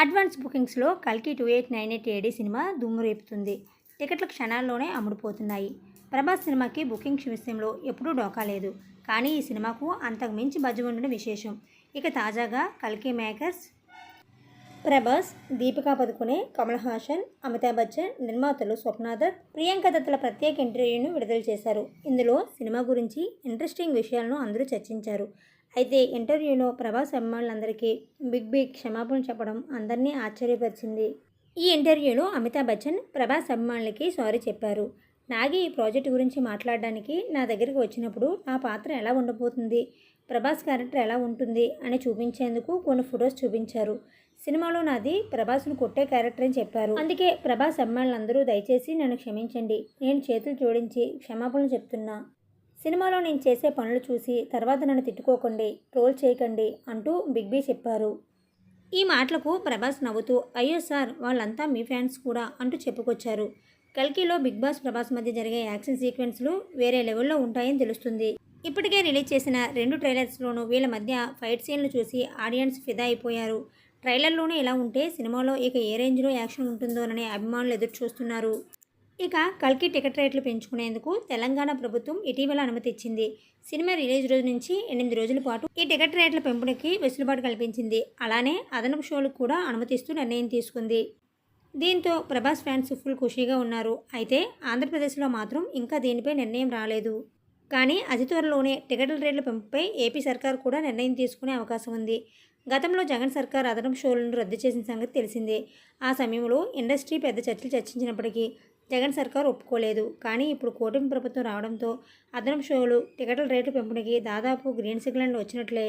Advance బుకింగ్స్లో కల్కి two eight nine eight AD cinema దుమ్ము రేపుతుంది. టికెట్లు క్షణాల్లోనే అమ్ముడుపోతున్నాయి. ప్రభాస్ సినిమాకి బుకింగ్స్ విషయంలో ఎప్పుడూ డోకా లేదు. కానీ ఈ సినిమాకు అంతకు మించి బజ్జు ఉండడం విశేషం. ఇక తాజాగా కల్కి మేకర్స్ ప్రభాస్ దీపికా పదుకునే కమల్ హాసన్ అమితాబ్ బచ్చన్ నిర్మాతలు స్వప్నాథర్ ప్రియాంక దత్తుల ప్రత్యేక ఇంటర్వ్యూను విడుదల చేశారు. ఇందులో సినిమా గురించి ఇంట్రెస్టింగ్ విషయాలను అందరూ చర్చించారు. అయితే ఇంటర్వ్యూలో ప్రభాస్ అభిమానులందరికీ బిగ్ బి క్షమాపణ చెప్పడం అందరినీ ఆశ్చర్యపరిచింది. ఈ ఇంటర్వ్యూలో అమితాబ్ బచ్చన్ ప్రభాస్ అభిమానులకి సారీ చెప్పారు. నాగి ఈ ప్రాజెక్టు గురించి మాట్లాడడానికి నా దగ్గరికి వచ్చినప్పుడు నా పాత్ర ఎలా ఉండబోతుంది ప్రభాస్ క్యారెక్టర్ ఎలా ఉంటుంది అని చూపించేందుకు కొన్ని ఫొటోస్ చూపించారు. సినిమాలో నాది ప్రభాస్ను కొట్టే క్యారెక్టర్ అని చెప్పారు. అందుకే ప్రభాస్ అభిమానులందరూ దయచేసి నన్ను క్షమించండి. నేను చేతులు జోడించి క్షమాపణలు చెప్తున్నా. సినిమాలో నేను చేసే పనులు చూసి తర్వాత నన్ను తిట్టుకోకండి ట్రోల్ చేయకండి అంటూ బిగ్ బీ చెప్పారు. ఈ మాటలకు ప్రభాస్ నవ్వుతూ అయ్యో సార్ వాళ్ళంతా మీ ఫ్యాన్స్ కూడా అంటూ చెప్పుకొచ్చారు. కల్కిలో బిగ్ బాస్ ప్రభాస్ మధ్య జరిగే యాక్షన్ సీక్వెన్స్లు వేరే లెవెల్లో ఉంటాయని తెలుస్తుంది. ఇప్పటికే రిలీజ్ చేసిన రెండు ట్రైలర్స్లోనూ వీళ్ళ మధ్య ఫైట్ సీన్లు చూసి ఆడియన్స్ ఫిదా అయిపోయారు. ట్రైలర్లోనే ఇలా ఉంటే సినిమాలో ఇక ఏ రేంజ్లో యాక్షన్ ఉంటుందోనని అభిమానులు ఎదురు చూస్తున్నారు ఇక కల్కి టికెట్ రేట్లు పెంచుకునేందుకు తెలంగాణ ప్రభుత్వం ఇటీవల అనుమతి ఇచ్చింది. సినిమా రిలీజ్ రోజు నుంచి ఎనిమిది రోజుల పాటు ఈ టికెట్ రేట్ల పెంపునికి వెసులుబాటు కల్పించింది. అలానే అదనపు షోలకు కూడా అనుమతిస్తూ నిర్ణయం తీసుకుంది. దీంతో ప్రభాస్ ఫ్యాన్స్ ఫుల్ ఖుషీగా ఉన్నారు. అయితే ఆంధ్రప్రదేశ్లో మాత్రం ఇంకా దీనిపై నిర్ణయం రాలేదు. కానీ అతి త్వరలోనే టికెట్ల రేట్ల పెంపుపై ఏపీ సర్కార్ కూడా నిర్ణయం తీసుకునే అవకాశం ఉంది. గతంలో జగన్ సర్కార్ అదనపు షోలను రద్దు చేసిన సంగతి తెలిసిందే. ఆ సమయంలో ఇండస్ట్రీ పెద్ద చర్చలు చర్చించినప్పటికీ జగన్ సర్కార్ ఒప్పుకోలేదు. కానీ ఇప్పుడు కూటమి ప్రభుత్వం రావడంతో అదనపు షోలు టికెట్ల రేట్లు పెంపునికి దాదాపు గ్రీన్ సిగ్నల్ వచ్చినట్లే.